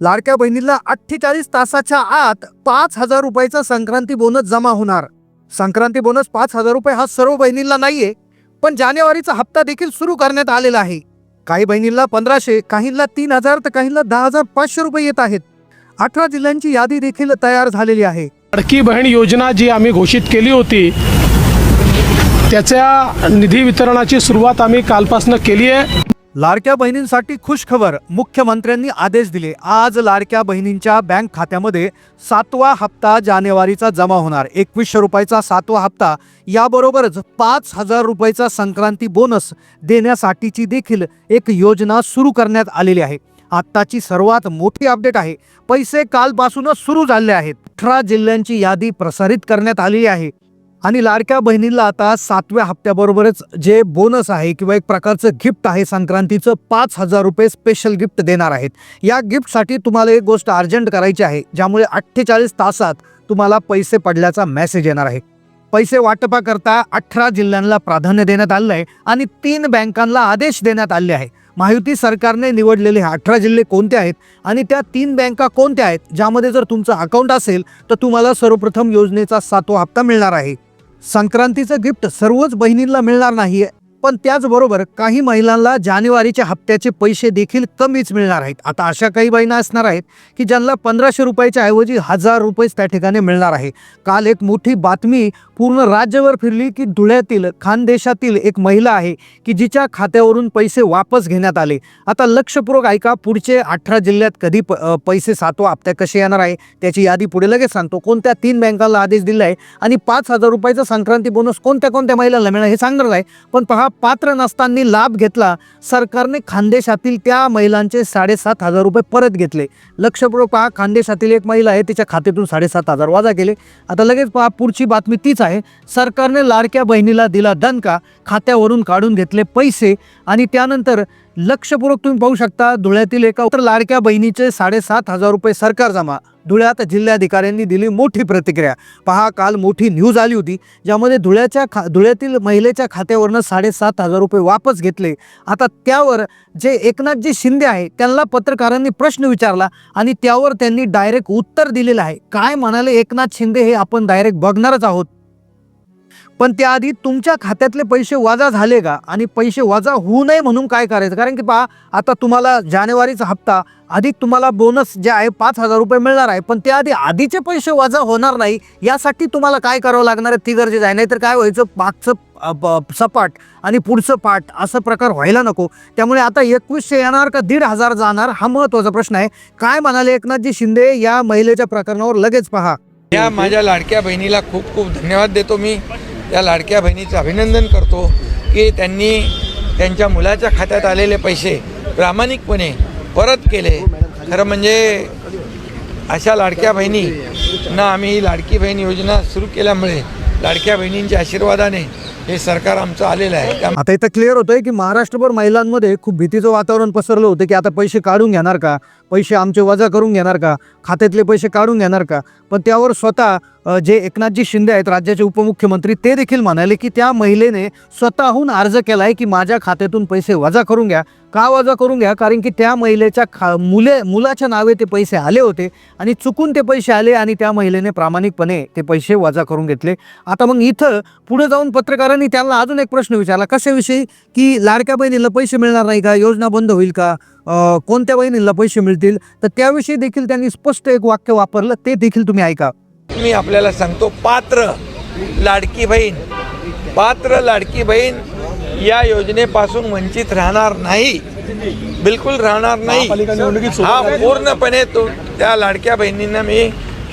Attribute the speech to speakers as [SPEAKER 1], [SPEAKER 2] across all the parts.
[SPEAKER 1] लाडक्या बहिणीला अठ्ठेचाळीस तासाच्या आत पाच हजार रुपयाचा संक्रांती बोनस जमा होणार. संक्रांती बोनस पाच हजार रुपये हा सर्व बहिणींना नाहीये पण जानेवारीचा हप्ता देखील सुरू करण्यात आलेला आहे. काही बहिणींना पंधराशे काहींना तीन हजार तर काहींना दहा हजार पाचशे रुपये येत आहेत. अठरा जिल्ह्यांची यादी देखील तयार झालेली आहे.
[SPEAKER 2] लाडकी बहीण योजना जी आम्ही घोषित केली होती त्याच्या निधी वितरणाची सुरुवात आम्ही कालपासून केली आहे.
[SPEAKER 1] लाडक्या बहिणींसाठी खुश खबर मुख्यमंत्र्यांनी आदेश दिले. आज लाडक्या बहिणींच्या बँक खात्यामध्ये सातवा हप्ता जानेवारीचा जमा होणार. एकवीसशे रुपयाचा सातवा हप्ता याबरोबरच पाच हजार रुपयाचा संक्रांती बोनस देण्यासाठीची देखील एक योजना सुरू करण्यात आलेली आहे. आत्ताची सर्वात मोठी अपडेट आहे. पैसे कालपासूनच सुरू झाले आहेत. अठरा जिल्ह्यांची यादी प्रसारित करण्यात आलेली आहे. आणि लाडक्या बहिणीला आता सातव्या हप्त्याबरोबरच जे बोनस आहे किंवा एक प्रकारचं गिफ्ट आहे संक्रांतीचं पाच हजार रुपये स्पेशल गिफ्ट देणार आहेत. या गिफ्टसाठी तुम्हाला एक गोष्ट अर्जंट करायची आहे ज्यामुळे अठ्ठेचाळीस तासात तुम्हाला पैसे पडल्याचा मेसेज येणार आहे. पैसे वाटपाकरता अठरा जिल्ह्यांना प्राधान्य देण्यात आलं आहे आणि तीन बँकांना आदेश देण्यात आले आहे. महायुती सरकारने निवडलेले अठरा जिल्हे कोणते आहेत आणि त्या तीन बँका कोणत्या आहेत ज्यामध्ये जर तुमचं अकाउंट असेल तर तुम्हाला सर्वप्रथम योजनेचा सातवा हप्ता मिळणार आहे. संक्रांतीचं गिफ्ट सर्वच बहिणींना मिळणार नाहीये. पण त्याचबरोबर काही महिलांना जानेवारीच्या हप्त्याचे पैसे देखील कमीच मिळणार आहेत. आता अशा काही बहिणा असणार आहेत की ज्यांना पंधराशे रुपयाच्या ऐवजी हजार रुपयेच त्या ठिकाणी मिळणार आहे. काल एक मोठी बातमी पूर्ण राज्यभर फिरली की धुळ्यातील खानदेशातील एक महिला आहे की जिच्या खात्यावरून पैसे वापस घेण्यात आले. आता लक्षपूर्वक ऐका पुढचे अठरा जिल्ह्यात कधी प पैसे सातवा हप्त्या कसे येणार आहे त्याची यादी पुढे लगेच सांगतो. कोणत्या तीन बँकांना आदेश दिला आहे आणि पाच हजार रुपयाचा संक्रांती बोनस कोणत्या कोणत्या महिलाला मिळणार हे सांगणार आहे. पण पहा पात्र नसताना लाभ घेतला सरकारने खानदेशातील त्या महिलांचे साडेसात हजार रुपये परत घेतले. लक्षपूर्वक पहा खानदेशातील एक महिला आहे तिच्या खात्यातून साडेसात हजार वाजा केले. आता लगेच पहा पुढची बातमी तीच आहे. सरकारने लाडक्या बहिणीला दिला दणका खात्यावरून काढून घेतले पैसे आणि त्यानंतर लक्षपूर्वक तुम्ही पाहू शकता धुळ्यातील एका तर लाडक्या बहिणीचे साडेसात हजार रुपये सरकार जमा. धुळ्यात जिल्हाधिकाऱ्यांनी दिली मोठी प्रतिक्रिया. पहा काल मोठी न्यूज आली होती ज्यामध्ये धुळ्याच्या खा धुळ्यातील महिलेच्या खात्यावरनं साडेसात हजार रुपये वापस घेतले. आता त्यावर जे एकनाथजी शिंदे आहे त्यांना पत्रकारांनी प्रश्न विचारला आणि त्यावर त्यांनी डायरेक्ट उत्तर दिलेलं आहे. काय म्हणाले एकनाथ शिंदे हे आपण डायरेक्ट बघणारच आहोत. पण त्याआधी तुमच्या खात्यातले पैसे वजा झाले का? आणि पैसे वजा होऊ नये म्हणून काय करायचं? कारण की पहा आता तुम्हाला जानेवारीचा हप्ता अधिक तुम्हाला बोनस जे आहे पाच हजार रुपये मिळणार आहे. पण त्याआधी आधीचे पैसे वजा होणार नाही यासाठी तुम्हाला काय करावं लागणार आहे? ती गरजेचं आहे. नाहीतर काय व्हायचं? मागचं ब- सपाट आणि पुढचं पाठ असं प्रकार व्हायला नको. त्यामुळे आता एकवीसशे येणार का दीड हजार जाणार? हा महत्त्वाचा प्रश्न आहे. काय म्हणाले एकनाथजी शिंदे या महिलेच्या प्रकरणावर? लगेच पहा.
[SPEAKER 3] या माझ्या लाडक्या बहिणीला खूप खूप धन्यवाद देतो मी. या लाडक्या बहिणीचं अभिनंदन करतो की त्यांनी त्यांच्या मुलाच्या खात्यात आलेले पैसे प्रामाणिकपणे परत केले. खरं म्हणजे अशा लाडक्या बहिणींना आम्ही ही लाडकी बहीण योजना सुरू केल्यामुळे लाडक्या बहिणींच्या आशीर्वादाने हे सरकार आमचं आलेलं आहे. त्या
[SPEAKER 1] आता इथं क्लिअर होतंय की महाराष्ट्रभर महिलांमध्ये खूप भीतीचं वातावरण पसरलं होतं की आता पैसे काढून घेणार का? पैसे आमचे वजा करून घेणार का? खात्यातले पैसे काढून घेणार का? पण त्यावर स्वतः जे एकनाथजी शिंदे आहेत राज्याचे उपमुख्यमंत्री ते देखील म्हणाले की त्या महिलेने स्वतःहून अर्ज केला आहे की माझ्या खात्यातून पैसे वजा करून घ्या. का वजा करून घ्या? कारण की त्या महिलेच्या खा मुले मुलाच्या नावे ते पैसे आले होते आणि चुकून ते पैसे आले आणि त्या महिलेने प्रामाणिकपणे ते पैसे वजा करून घेतले. आता मग इथं पुढे जाऊन पत्रकारांनी त्यांना अजून एक प्रश्न विचारला. कशाविषयी? की लाडक्या बहिणीला पैसे मिळणार नाही का? योजना बंद होईल का? कोणत्या बहिणीला पैसे मिळतील? तर त्याविषयी देखील त्यांनी स्पष्ट एक वाक्य वापरलं ते देखील तुम्ही ऐका.
[SPEAKER 3] मी आपल्याला सांगतो पात्र लाडकी बहीण पात्र लाडकी बहीण या योजनेपासून वंचित राहणार नाही. बिलकुल राहणार नाही. हा पूर्णपणे तो त्या लाडक्या बहिणींना मी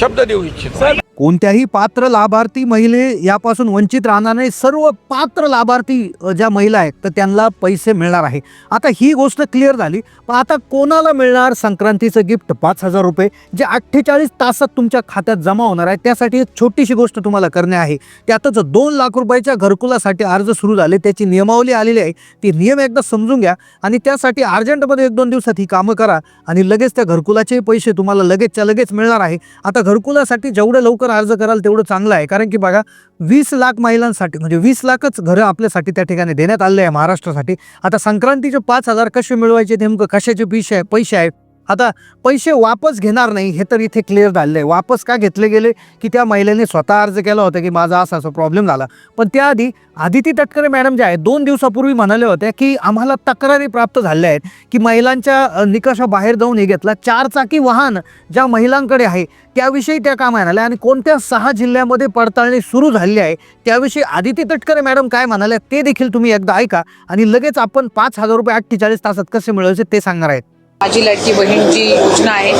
[SPEAKER 3] शब्द देऊ इच्छितो.
[SPEAKER 1] कोणत्याही पात्र लाभार्थी महिले यापासून वंचित राहणार नाही. सर्व पात्र लाभार्थी ज्या महिला आहेत तर त्यांना पैसे मिळणार आहे. आता ही गोष्ट क्लिअर झाली. पण आता कोणाला मिळणार संक्रांतीचं गिफ्ट पाच हजार रुपये. जे अठ्ठेचाळीस तासात तुमच्या खात्यात जमा होणार आहे त्यासाठी एक छोटीशी गोष्ट तुम्हाला करणे आहे. त्यातच दोन लाख रुपयाच्या घरकुलासाठी अर्ज सुरू झाले. त्याची नियमावली आलेली आहे. ती नियम एकदा समजून घ्या आणि त्यासाठी अर्जंटमध्ये एक दोन दिवसात ही कामं करा आणि लगेच त्या घरकुलाचे पैसे तुम्हाला लगेचच्या लगेच मिळणार आहे. आता घरकुलासाठी जेवढं लवकर अर्ज कराल तेवढं चांगलं आहे. कारण की बघा वीस लाख महिलांसाठी म्हणजे वीस लाखच घरं आपल्यासाठी त्या ठिकाणी देण्यात आले आहे महाराष्ट्रासाठी. आता संक्रांतीचे पाच हजार कसे मिळवायचे नेमकं कशाचे पैसे आहे पैसे आहे आता पैसे वापस घेणार नाही हे तर इथे क्लिअर झालेलं आहे. वापस का घेतले गेले? की त्या महिलेने स्वतः अर्ज केला होता की माझा असा असा प्रॉब्लेम झाला. पण त्याआधी आदिती तटकरे मॅडम ज्या आहेत दोन दिवसापूर्वी म्हणाल्या होत्या की आम्हाला तक्रारी प्राप्त झाल्या आहेत की महिलांच्या निकषाबाहेर जाऊन हे घेतला. चारचाकी वाहन ज्या महिलांकडे आहे त्याविषयी त्या काय म्हणाल्या आणि कोणत्या सहा जिल्ह्यामध्ये पडताळणी सुरू झाली आहे त्याविषयी आदिती तटकरे मॅडम काय म्हणाल्या ते देखील तुम्ही एकदा ऐका आणि लगेच आपण पाच हजार रुपये अठ्ठेचाळीस तासात कसे मिळवायचे ते सांगणार आहेत.
[SPEAKER 4] माझी लाडकी बहीण जी योजना आहे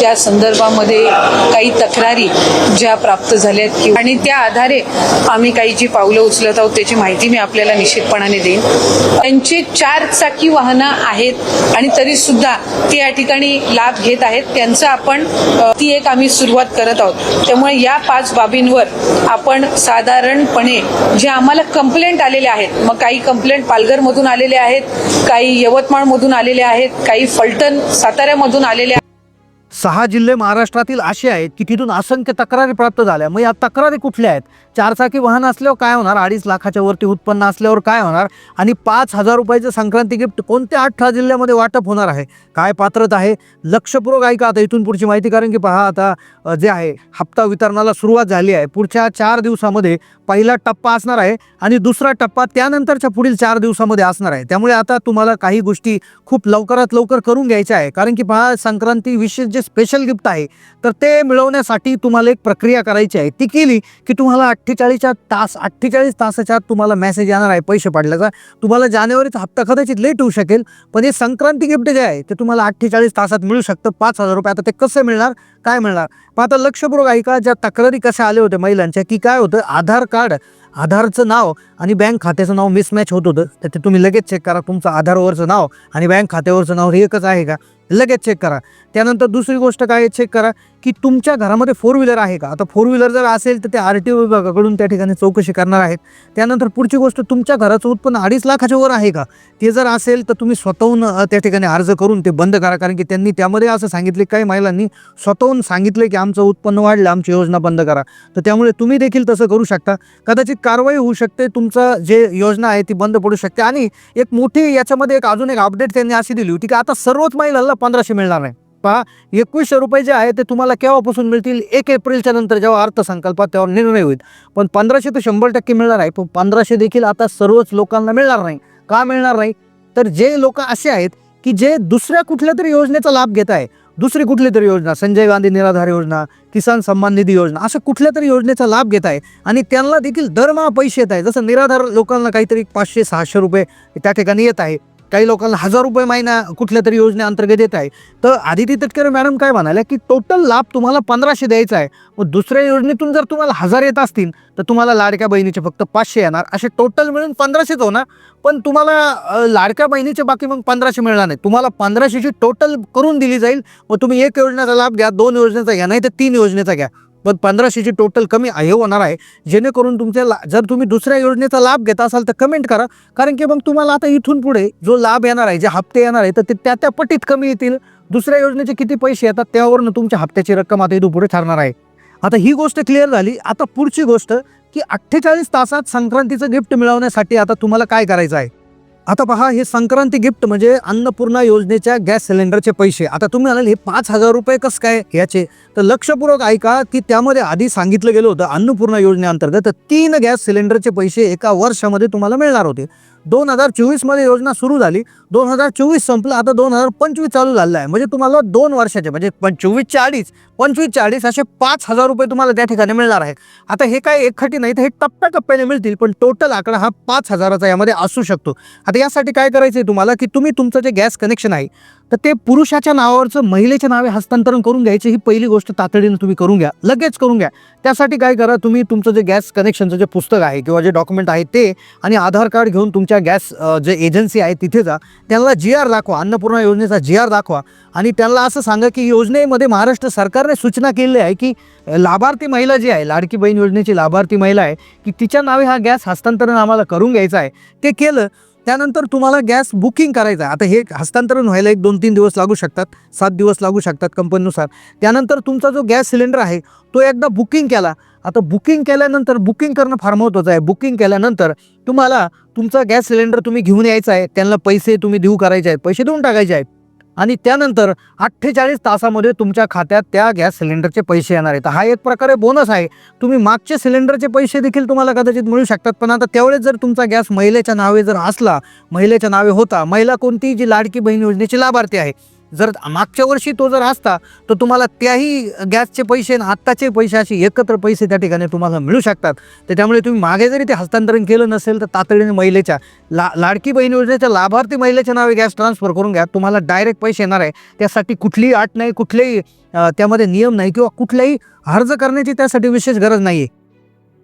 [SPEAKER 4] त्या संदर्भामध्ये काही तक्रारी ज्या प्राप्त झाल्यात किंवा आणि त्या आधारे आम्ही काही जी पावलं उचलत आहोत त्याची माहिती मी आपल्याला निश्चितपणाने देईन. त्यांची चार चाकी वाहनं आहेत आणि तरी सुद्धा ते या ठिकाणी लाभ घेत आहेत. त्यांचं आपण ती एक आम्ही सुरुवात करत आहोत. त्यामुळे या पाच बाबींवर आपण साधारणपणे जे आम्हाला कंप्लेंट आलेले आहेत मग काही कंप्लेंट पालघरमधून आलेले आहेत काही यवतमाळमधून आलेले आहेत काही फलटण साताऱ्यामधून आलेले
[SPEAKER 1] सहा जिल्हे महाराष्ट्रातील असे आहेत की तिथून असंख्य तक्रारी प्राप्त झाल्या. मग या तक्रारी कुठल्या आहेत? चारचाकी वाहन असल्यावर काय होणार? अडीच लाखाच्या वरती उत्पन्न असल्यावर काय होणार? आणि पाच हजार रुपयाचं संक्रांती गिफ्ट कोणत्या अठरा जिल्ह्यामध्ये वाटप होणार आहे? काय पात्रता आहे? लक्षपूर्वक ऐका आता इथून पुढची माहिती कारण की पहा आता जे आहे हप्ता वितरणाला सुरुवात झाली आहे. पुढच्या चार दिवसामध्ये पहिला टप्पा असणार आहे आणि दुसरा टप्पा त्यानंतरच्या पुढील चार दिवसामध्ये असणार आहे. त्यामुळे आता तुम्हाला काही गोष्टी खूप लवकरात लवकर करून घ्यायच्या आहे. कारण की पहा संक्रांती विशेष जे स्पेशल गिफ्ट आहे तर ते मिळवण्यासाठी तुम्हाला एक प्रक्रिया करायची आहे. ती केली की तुम्हाला अठ्ठेचाळीसच्या तास अठ्ठेचाळीस तासाच्या आत तुम्हाला मेसेज येणार आहे पैसे पाडल्याचा तुम्हाला जानेवारीचा हप्ता कदाचित लेट होऊ शकेल पण हे संक्रांती गिफ्ट जे आहे ते तुम्हाला अठ्ठेचाळीस तासात मिळू शकतं. पाच हजार रुपये आता ते कसं मिळणार? काय मिळणार? पण आता लक्षपूर्वक ऐका ज्या तक्रारी कशा आल्या होत्या महिलांच्या की काय होतं? आधार कार्ड आधारचं नाव आणि बँक खात्याचं नाव मिसमॅच होत होतं. तर ते तुम्ही लगेच चेक करा तुमचं आधारवरचं नाव आणि बँक खात्यावरचं नाव हे एकच आहे का? लगेच चेक करा. त्यानंतर दुसरी गोष्ट काय आहे? चेक करा की तुमच्या घरामध्ये फोर व्हीलर आहे का? आता फोर व्हीलर जर असेल तर ते आर टी ओ विभागाकडून त्या ठिकाणी चौकशी करणार आहेत. त्यानंतर पुढची गोष्ट तुमच्या घराचं उत्पन्न अडीच लाखाच्या वर आहे का? ते जर असेल तर तुम्ही स्वतःहून त्या ठिकाणी अर्ज करून ते बंद करा. कारण की त्यांनी त्यामध्ये असं सांगितले काही महिलांनी स्वतःहून सांगितले की आमचं उत्पन्न वाढलं आमची योजना बंद करा. तर त्यामुळे तुम्ही देखील तसं करू शकता. कदाचित कारवाई होऊ शकते तुमचं जे योजना आहे ती बंद पडू शकते आणि एक मोठी याच्यामध्ये एक अजून एक अपडेट त्यांनी अशी दिली होती की आता सर्वच महिलांना पंधराशे मिळणार नाही पहा एकवीसशे रुपये जे आहे ते तुम्हाला केव्हापासून मिळतील? एक एप्रिलच्या नंतर जेव्हा अर्थसंकल्पात तेव्हा निर्णय होईल. पण पंधराशे तर शंभर टक्के मिळणार आहे पण पंधराशे देखील आता सर्वच लोकांना मिळणार नाही. का मिळणार नाही? तर जे लोक असे आहेत की जे दुसऱ्या कुठल्या तरी योजनेचा लाभ घेत आहे दुसरी कुठली तरी योजना संजय गांधी निराधार योजना किसान सन्मान निधी योजना अशा कुठल्या तरी योजनेचा लाभ घेत आहे आणि त्यांना देखील दरमहा पैसे येत आहे. जसं निराधार लोकांना काहीतरी पाचशे सहाशे रुपये त्या ठिकाणी येत आहे. काही लोकांना हजार रुपये महिना कुठल्या तरी योजनेअंतर्गत येत आहे. तर आदिती तटकरे मॅडम काय म्हणाल्या की टोटल लाभ तुम्हाला पंधराशे द्यायचा आहे. मग दुसऱ्या योजनेतून जर तुम्हाला हजार येत असतील तर तुम्हाला लाडक्या बहिणीचे फक्त पाचशे येणार. असे टोटल मिळून पंधराशेच होणार. पण तुम्हाला लाडक्या बहिणीचे बाकी मग पंधराशे मिळणार नाही. तुम्हाला पंधराशेची टोटल करून दिली जाईल. मग तुम्ही एक योजनेचा लाभ घ्या दोन योजनेचा घ्या नाही तर तीन योजनेचा घ्या. पण पंधराशेची टोटल कमी हे होणार आहे. जेणेकरून तुमच्या ला जर तुम्ही दुसऱ्या योजनेचा लाभ घेत असाल तर कमेंट करा. कारण की मग तुम्हाला आता इथून पुढे जो लाभ येणार आहे जे हप्ते येणार आहे तर ते त्या त्या पटीत कमी येतील. दुसऱ्या योजनेचे किती पैसे येतात त्यावरून तुमच्या हप्त्याची रक्कम आता इथून पुढे ठरणार आहे. आता ही गोष्ट क्लिअर झाली. आता पुढची गोष्ट की अठ्ठेचाळीस तासात संक्रांतीचं गिफ्ट मिळवण्यासाठी आता तुम्हाला काय करायचं आहे? आता पहा हे संक्रांती गिफ्ट म्हणजे अन्नपूर्णा योजनेच्या गॅस सिलेंडरचे पैसे. आता तुम्ही म्हणाल हे पाच हजार रुपये कसं काय याचे? तर लक्षपूर्वक ऐका की त्यामध्ये आधी सांगितलं गेलं होतं अन्नपूर्णा योजनेअंतर्गत तीन गॅस सिलेंडरचे पैसे एका वर्षामध्ये तुम्हाला मिळणार होते. दोन हजार चोवीसमध्ये योजना सुरू झाली. दोन हजार चोवीस संपलं आता दोन हजार पंचवीस चालू झालं आहे. म्हणजे तुम्हाला दोन वर्षाचे म्हणजे पण चोवीसच्या अडीच पंचवीसच्या अडीच असे पाच हजार रुपये तुम्हाला त्या ठिकाणी मिळणार आहेत. आता हे काय एकखटी नाही तर हे टप्प्याटप्प्याने मिळतील पण टोटल आकडा हा पाच हजाराचा यामध्ये असू शकतो. आता यासाठी काय करायचं आहे तुम्हाला की तुम्ही तुमचं जे गॅस कनेक्शन आहे तर ते पुरुषाच्या नावावरचं महिलेच्या नावे हस्तांतरण करून घ्यायची ही पहिली गोष्ट तातडीनं तुम्ही करून घ्या. लगेच करून घ्या. त्यासाठी काय करा तुम्ही तुमचं जे गॅस कनेक्शनचं जे पुस्तक आहे किंवा जे डॉक्युमेंट आहे ते आणि आधार कार्ड घेऊन तुमच्या गॅस जे एजन्सी आहे तिथे जा. त्यांना जी आर दाखवा अन्नपूर्णा योजनेचा जी आर दाखवा आणि त्यांना असं सांगा की योजनेमध्ये महाराष्ट्र सरकारने सूचना केलेली आहे की लाभार्थी महिला जी आहे लाडकी बहीण योजनेची लाभार्थी महिला आहे की तिच्या नावे हा गॅस हस्तांतरण आम्हाला करून घ्यायचं आहे. ते केलं त्यानंतर तुम्हाला गॅस बुकिंग करायचं आहे. आता हे हस्तांतरण व्हायला एक दोन तीन दिवस लागू शकतात सात दिवस लागू शकतात कंपनीनुसार. त्यानंतर तुमचा जो गॅस सिलेंडर आहे तो एकदा बुकिंग केला. आता बुकिंग केल्यानंतर बुकिंग करणं फार महत्त्वाचं आहे. बुकिंग केल्यानंतर तुम्हाला तुमचा गॅस सिलेंडर तुम्ही घेऊन यायचा आहे. त्यांना पैसे तुम्ही देऊ करायचे आहेत पैसे देऊन टाकायचे आहेत. आणि त्यानंतर अठ्ठेचाळीस तासामध्ये तुमच्या खात्यात त्या गॅस सिलेंडरचे पैसे येणार आहेत. हा एक प्रकारे बोनस आहे. तुम्ही मागचे सिलेंडरचे पैसे देखील तुम्हाला कदाचित मिळू शकतात पण आता त्यावेळेस जर तुमचा गॅस महिलेच्या नावे जर असला महिलेच्या नावे होता महिला कोणती जी लाडकी बहीण योजनेची लाभार्थी आहे जर मागच्या वर्षी तो जर असता तर तुम्हाला त्याही गॅसचे पैसे आणि आत्ताचे पैसे असे एकत्र पैसे त्या ठिकाणी तुम्हाला मिळू शकतात. तर त्यामुळे तुम्ही मागे जरी ते हस्तांतरण केलं नसेल तर तातडीने महिलेच्या ला लाडकी बहीण योजनेच्या लाभार्थी महिलेच्या नावे गॅस ट्रान्सफर करून घ्या. तुम्हाला डायरेक्ट पैसे येणार आहे. त्यासाठी कुठलीही अट नाही कुठलेही त्यामध्ये नियम नाही किंवा कुठल्याही अर्ज करण्याची त्यासाठी विशेष गरज नाही आहे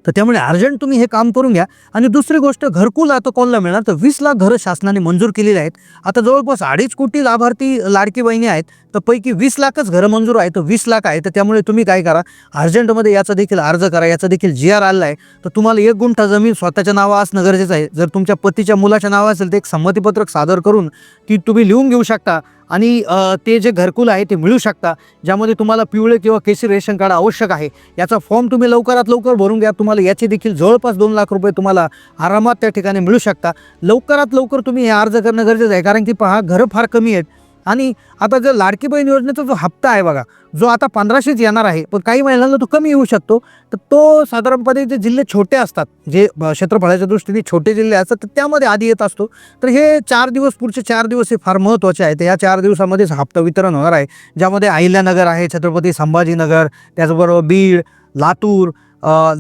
[SPEAKER 1] तर त्यामुळे अर्जंट तुम्ही हे काम करून घ्या. आणि दुसरी गोष्ट घरकुल आता कोणाला मिळणार? तर वीस लाख घरं शासनाने मंजूर केलेली आहेत. आता जवळपास अडीच कोटी लाभार्थी लाडकी बहिणी आहेत. तर पैकी वीस लाखच घरं मंजूर आहे तर वीस लाख आहे तर त्यामुळे तुम्ही काय करा? अर्जंटमध्ये याचा देखील अर्ज करा. याचा देखील जी आर आला आहे. तर तुम्हाला एक गुंठा जमीन स्वतःच्या नावं असणं गरजेचं आहे. जर तुमच्या पतीच्या मुलाच्या नावं असेल तर एक संमतीपत्रक सादर करून ती तुम्ही लिहून घेऊ शकता. आणि ते जे घरकुल आहे ते मिळू शकता ज्यामध्ये तुम्हाला पिवळे किंवा केसी रेशन कार्ड आवश्यक आहे. याचा फॉर्म तुम्ही लवकरात लवकर भरून घ्या. तुम्हाला याचे देखील जवळपास दोन लाख रुपये तुम्हाला आरामात त्या ठिकाणी मिळू शकता. लवकरात लवकर तुम्ही हे अर्ज करणं गरजेचं आहे. कारण की पहा घरं फार कमी आहेत. आणि आता जर लाडकी बहीण योजनेचा जो हप्ता आहे बघा जो आता पंधराशेच येणार आहे पण काही महिलांना तो कमी येऊ शकतो तर तो साधारणपणे जे जिल्हे छोटे असतात जे क्षेत्रफळाच्या दृष्टीने छोटे जिल्हे असतात तर त्यामध्ये आधी येत असतो. तर हे चार दिवस पुढचे चार दिवस हे फार महत्त्वाचे आहेत. या चार दिवसामध्येच हप्ता वितरण होणार आहे. ज्यामध्ये अहिल्यानगर आहे छत्रपती संभाजीनगर त्याचबरोबर बीड लातूर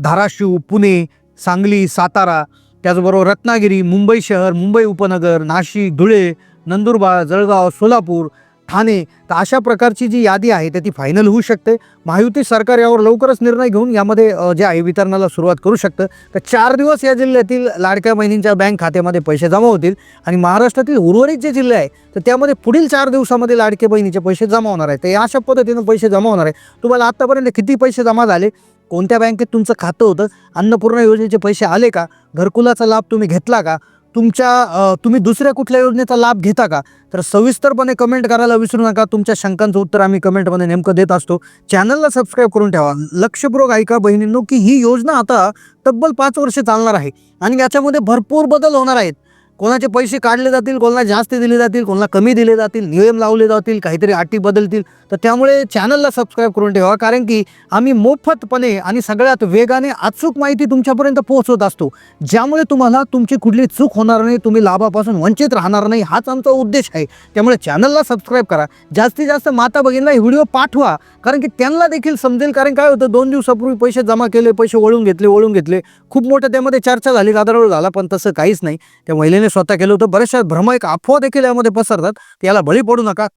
[SPEAKER 1] धाराशिव पुणे सांगली सातारा त्याचबरोबर रत्नागिरी मुंबई शहर मुंबई उपनगर नाशिक धुळे नंदुरबार जळगाव सोलापूर ठाणे तर अशा प्रकारची जी यादी आहे तर ती फायनल होऊ शकते. महायुती सरकार यावर लवकरच निर्णय घेऊन यामध्ये जे आहे वितरणाला सुरुवात करू शकतं. तर चार दिवस या जिल्ह्यातील लाडक्या बहिणींच्या बँक खात्यामध्ये पैसे जमा होतील आणि महाराष्ट्रातील उर्वरित जे जिल्हे आहे तर त्यामध्ये पुढील चार दिवसामध्ये लाडके बहिणीचे पैसे जमा होणार आहे तर या अशा पद्धतीनं पैसे जमा होणार आहे तुम्हाला आत्तापर्यंत किती पैसे जमा झाले? कोणत्या बँकेत तुमचं खातं होतं? अन्नपूर्णा योजनेचे पैसे आले का? घरकुलाचा लाभ तुम्ही घेतला का? तुमच्या तुम्ही दुसऱ्या कुठल्या योजनेचा लाभ घेता का? तर सविस्तरपणे कमेंट करायला विसरू नका. तुमच्या शंकांचं उत्तर आम्ही कमेंटमध्ये नेमकं देत असतो. चॅनलला सबस्क्राईब करून ठेवा. लक्षपूर्वक ऐका बहिणींनो की ही योजना आता तब्बल पाच वर्ष चालणार आहे. आणि याच्यामध्ये भरपूर बदल होणार आहेत. कोणाचे पैसे काढले जातील कोणाला जास्त दिले जातील कोणाला कमी दिले जातील नियम लावले जातील काहीतरी अटी बदलतील तर त्यामुळे चॅनलला सबस्क्राईब करून ठेवा. कारण की आम्ही मोफतपणे आणि सगळ्यात वेगाने अचूक माहिती तुमच्यापर्यंत पोहोचवत असतो. ज्यामुळे तुम्हाला तुमची कुठली चूक होणार नाही तुम्ही लाभापासून वंचित राहणार नाही हाच आमचा उद्देश आहे. त्यामुळे चॅनलला सबस्क्राईब करा. जास्तीत जास्त माता भगिनीला हे व्हिडिओ पाठवा. कारण की त्यांना देखील समजेल. कारण काय होतं दोन दिवसापूर्वी पैसे जमा केले पैसे वळून घेतले वळून घेतले. खूप मोठं त्यामध्ये चर्चा झाली गादरवळ झाला पण तसं काहीच नाही. त्या महिलेने स्वतः केलं होतं. बऱ्याचशा भ्रम एक अफवा देखील यामध्ये पसरतात. त्याला बळी पडू नका.